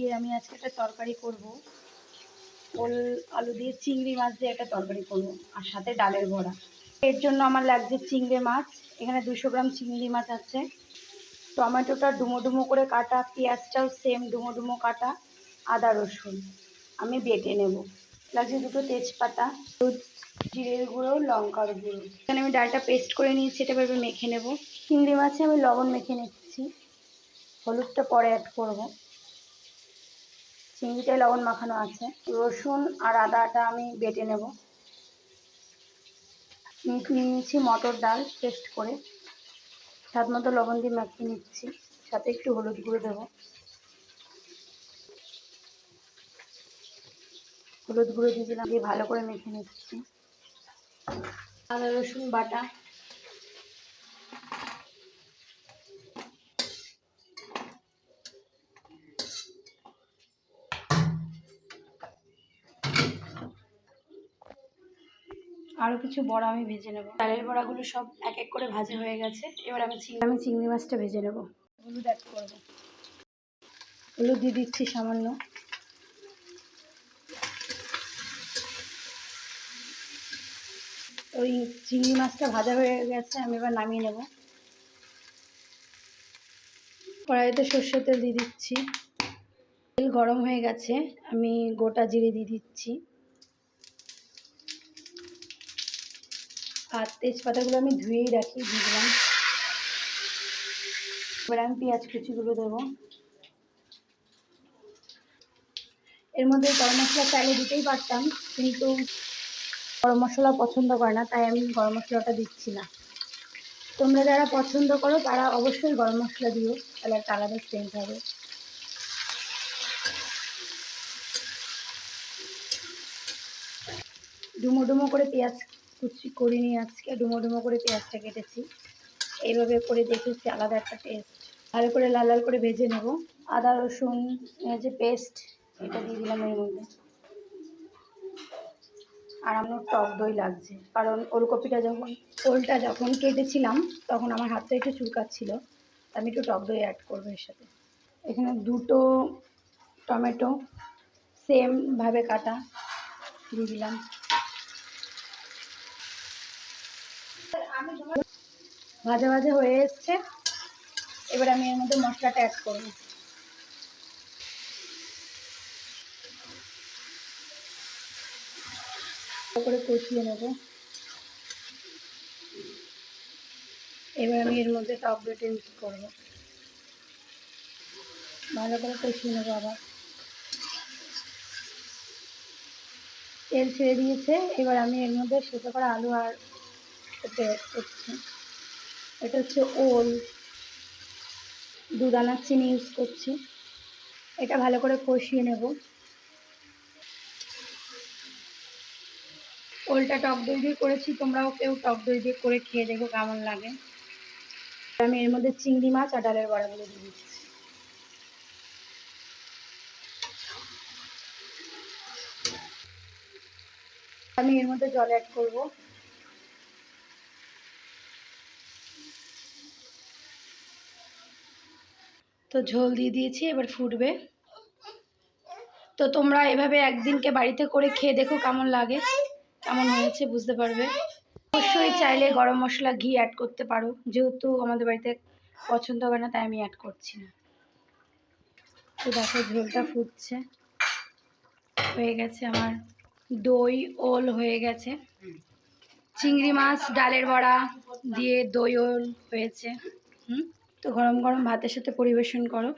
দিয়ে আমি আজকে একটা তরকারি করব। ওল, আলু দিয়ে চিংড়ি মাছ দিয়ে একটা তরকারি করব আর সাথে ডালের বড়া। এর জন্য আমার লাগছে চিংড়ি মাছ। এখানে দুশো গ্রাম চিংড়ি মাছ আছে। টমেটোটা ডুমো ডুমো করে কাটা, পেঁয়াজটাও সেম ডুমো ডুমো কাটা, আদা রসুন আমি বেটে নেব। লাগছে দুটো তেজপাতা জিরের গুঁড়ো, লঙ্কার গুঁড়ো। এখানে আমি ডালটা পেস্ট করে নিয়েছি, এটা এবার মেখে নেব। চিংড়ি মাছে আমি লবণ মেখে নিচ্ছি। হলুদটা পরে অ্যাড করব। চিংড়িটায় লবণ মাখানো আছে। রসুন আর আদাটা আমি বেটে নেব। নিয়ে নিয়েছি মটর ডাল পেস্ট করে। স্বাদ মতো লবণ দিয়ে মাখিয়ে নিচ্ছি। সাথে একটু হলুদ গুঁড়ো দেবো। হলুদ গুঁড়ো দিয়ে দিলাম, দিয়ে ভালো করে মেখে নিচ্ছি। আদা রসুন বাটা। আরও কিছু বড়া আমি ভেজে নেব। ডালের বড়াগুলো সব এক এক করে ভাজা হয়ে গেছে। এবার আমি চিংড়ি আমি চিংড়ি মাছটা ভেজে নেব। হলুদ অ্যাড করব। হলুদ দিয়ে দিচ্ছি সামান্য। ওই চিংড়ি মাছটা ভাজা হয়ে গেছে, আমি এবার নামিয়ে নেব। কড়াইতে সর্ষের তেল দিয়ে দিচ্ছি। তেল গরম হয়ে গেছে, আমি গোটা জিরে দিয়ে দিচ্ছি। আর তেজপাতাগুলো আমি ধুয়েই রাখি, দিয়ে এবার আমি পেঁয়াজ কুচিগুলো দেবো। এর মধ্যে গরম মশলা চাইলে দিতেই পারতাম, কিন্তু গরম মশলা পছন্দ করে না, তাই আমি গরম মশলাটা দিচ্ছি না। তোমরা যারা পছন্দ করো, তারা অবশ্যই গরম মশলা দিও, তাহলে একটা আলাদা সেন্ট হবে। ডুমো ডুমো করে পেঁয়াজ কুচি করিনি আজকে ডুমো ডুমো করে পেঁয়াজটা কেটেছি। এইভাবে করে দেখেছি, আলাদা একটা টেস্ট ভালো করে, লাল লাল করে ভেজে নেব। আদা, রসুন যে পেস্ট এটা দিয়ে দিলাম এর মধ্যে। আর আমার টক দই লাগছে, কারণ ওলকপিটা যখন, ওলটা যখন কেটেছিলাম, তখন আমার হাতটা একটু চুলকাচ্ছিল। আমি একটু টক দই অ্যাড করব এর সাথে। এখানে দুটো টমেটো সেমভাবে কাটা, দিয়ে দিলাম। ভাজা ভাজা হয়ে এসছে। এবার আমি এর মধ্যে মশলাটা অ্যাড করব। করে কষিয়ে নেব। এবার আমি এর মধ্যে টক দইটা ইউজ করব। ভালো করে কষিয়ে নেব আবার। তেল ছেড়ে দিয়েছে। এবার আমি এর মধ্যে সেদ্ধ করা আলু আর এটা হচ্ছে ওল। দু দানা চিনি ইউজ করছি। এটা ভালো করে কষিয়ে নেব। ওলটা টক দই দিয়ে করেছি, তোমরাও কেউ টক দই দিয়ে করে খেয়ে দেখো কেমন লাগে। আমি এর মধ্যে চিংড়ি মাছ আর ডালের বড়াগুলো দিয়ে দিচ্ছি। আমি এর মধ্যে জল অ্যাড করব। তো ঝোল দিয়ে দিয়েছি, এবার ফুটবে। তো তোমরা এভাবে একদিনকে বাড়িতে করে খেয়ে দেখো কেমন লাগে, কেমন হয়েছে বুঝতে পারবে। অবশ্যই চাইলে গরম মশলা, ঘি অ্যাড করতে পারো, যেহেতু আমাদের বাড়িতে পছন্দ হবে না, তাই আমি অ্যাড করছি না। তো দেখো ঝোলটা ফুটছে, হয়ে গেছে আমার দই, ওল হয়ে গেছে। চিংড়ি মাছ, ডালের বড়া দিয়ে দই, ওল হয়েছে। হুম? তো গরম গরম ভাতের সাথে পরিবেশন করো।